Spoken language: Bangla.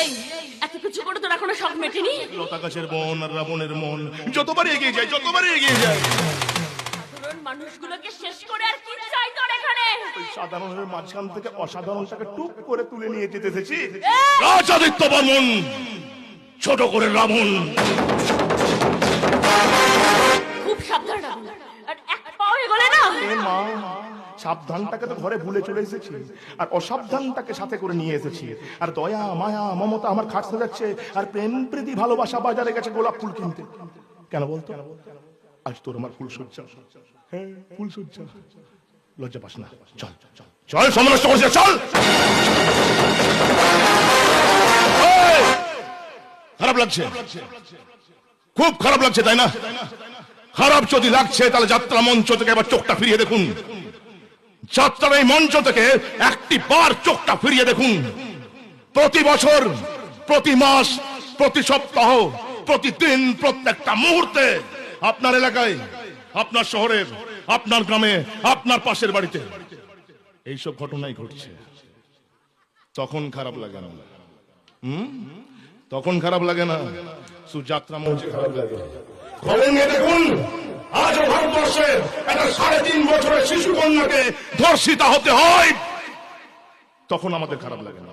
এই এত কিছু করে তোর এখনও শখ মেটেনি? লতা গাছের বন আর রাবণের মন যতবার এগিয়ে যায় এগিয়ে যায়। সাধারণ মানুষগুলোকে শেষ করে আর কি চাই তোর এখানে? সাধারণের মাঝখান থেকে অসাধারণটাকে করে তুলে নিয়ে যেতে এসেছি। রাজাদিত্য ছোট করে রাবণ। সাবধানটাকে তো ঘরে ভুলে চলে এসেছি। আর অসাবধানটাকে সাথে করে নিয়ে এসেছি। আর দয়া, মায়া, মমতা আমার খাট সাজাচ্ছে। আর প্রেম, প্রীতি, ভালোবাসা বাজারে গেছে গোলাপ ফুল কিনতে। কেন বলতো? আজ তোর আমার ফুল সজ্জা। হ্যাঁ ফুল সজ্জা। লজ্জা পাস না। চল চল চল করছে, চল! খারাপ লাগছে। খুব খারাপ লাগছে, তাই না? খারাপ যদি লাগছে, তাহলে যাত্রা মঞ্চ থেকে এবার চোখটা ফিরিয়ে দেখুন। যাত্রার এই মঞ্চ থেকে একটি বার চোখটা ফিরিয়ে দেখুন। প্রতি বছর, প্রতি মাস, প্রতি সপ্তাহ প্রতিদিন প্রত্যেকটা মুহূর্তে আপনার এলাকায়, আপনার শহরের আপনার গ্রামে, আপনার পাশের বাড়িতে এইসব ঘটনাই ঘটছে। তখন খারাপ লাগে না। হুম? তখন খারাপ লাগে না। সুযাত্রা মঞ্চে খারাপ লাগে। দেখুন। আজও ভারতবর্ষের একটা সাড়ে তিন বছরের শিশু কন্যাকে ধর্ষিতা হতে হয়। তখন আমাদের খারাপ লাগে না।